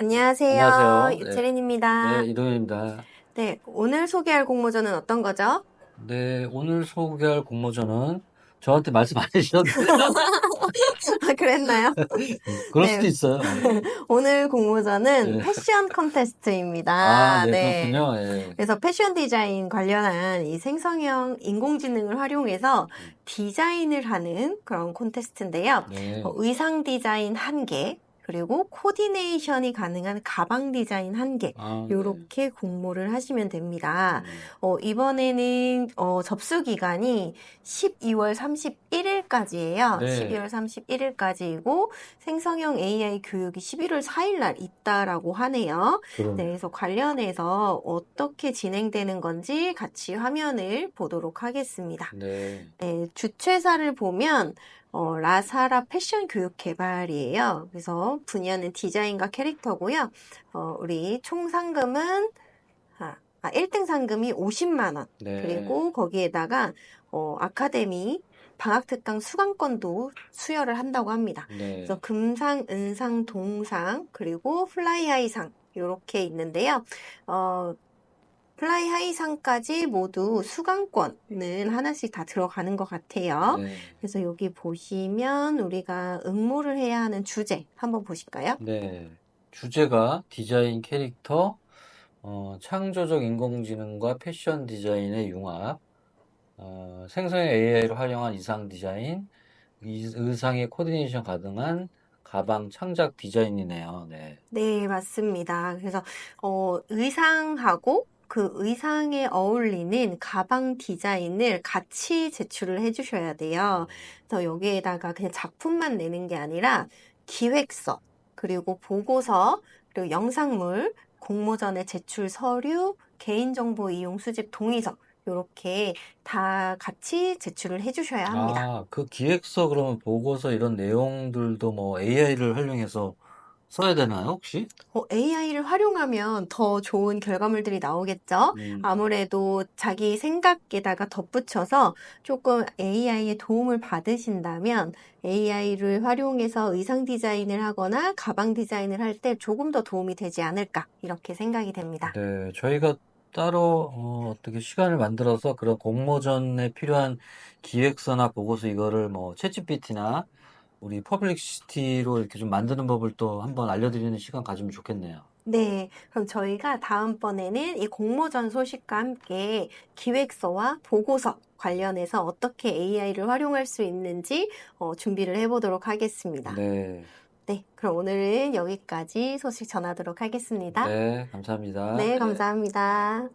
안녕하세요. 안녕하세요. 네. 유채린입니다. 네, 이동현입니다. 네, 오늘 소개할 공모전은 어떤 거죠? 네, 오늘 소개할 공모전은 저한테 말씀 안 해주셨는데 아, 그랬나요? 그럴 네. 수도 있어요. 오늘 공모전은 네. 패션 컨테스트입니다. 아, 네, 그렇군요. 예. 그래서 패션 디자인 관련한 이 생성형 인공지능을 활용해서 디자인을 하는 그런 콘테스트인데요. 네. 어, 의상 디자인 한 개 그리고 코디네이션이 가능한 가방 디자인 한 개 아, 네. 요렇게 공모를 하시면 됩니다. 음, 어, 이번에는 어, 접수 기간이 12월 31일까지예요. 네. 12월 31일까지이고 생성형 AI 교육이 11월 4일 날 있다라고 하네요. 그럼. 네, 그래서 관련해서 어떻게 진행되는 건지 같이 화면을 보도록 하겠습니다. 네. 네, 주최사를 보면 어, 라사라 패션 교육 개발이에요. 그래서 분야는 디자인과 캐릭터고요. 어, 우리 총 상금은 아, 아, 1등 상금이 50만 원. 네. 그리고 거기에다가 어, 아카데미 방학 특강 수강권도 수여를 한다고 합니다. 네. 그래서 금상, 은상, 동상, 그리고 플라이하이상 이렇게 있는데요. 어, 플라이하이상까지 모두 수강권은 하나씩 다 들어가는 것 같아요. 네. 그래서 여기 보시면 우리가 응모를 해야 하는 주제 한번 보실까요? 네. 주제가 디자인 캐릭터, 어, 창조적 인공지능과 패션 디자인의 융합, 어, 생성형 AI를 활용한 의상 디자인, 이- 의상의 코디네이션 가능한 가방 창작 디자인이네요. 네. 네, 맞습니다. 그래서 어, 의상하고 그 의상에 어울리는 가방 디자인을 같이 제출을 해주셔야 돼요. 그래서 여기에다가 그냥 작품만 내는 게 아니라 기획서, 그리고 보고서, 그리고 영상물, 공모전에 제출 서류, 개인정보 이용 수집 동의서, 이렇게 다 같이 제출을 해주셔야 합니다. 아, 그 기획서 그러면 보고서 이런 내용들도 뭐 AI를 활용해서 써야 되나요, 혹시? AI를 활용하면 더 좋은 결과물들이 나오겠죠? 음, 아무래도 자기 생각에다가 덧붙여서 조금 AI의 도움을 받으신다면 AI를 활용해서 의상 디자인을 하거나 가방 디자인을 할 때 조금 더 도움이 되지 않을까 이렇게 생각이 됩니다. 네, 저희가 따로 어, 어떻게 시간을 만들어서 그런 공모전에 필요한 기획서나 보고서 이거를 뭐 챗GPT나 우리 퍼블릭시티로 이렇게 좀 만드는 법을 또 한번 알려드리는 시간 가지면 좋겠네요. 네, 그럼 저희가 다음번에는 이 공모전 소식과 함께 기획서와 보고서 관련해서 어떻게 AI를 활용할 수 있는지 어, 준비를 해보도록 하겠습니다. 네, 네, 그럼 오늘은 여기까지 소식 전하도록 하겠습니다. 네, 감사합니다. 네, 감사합니다.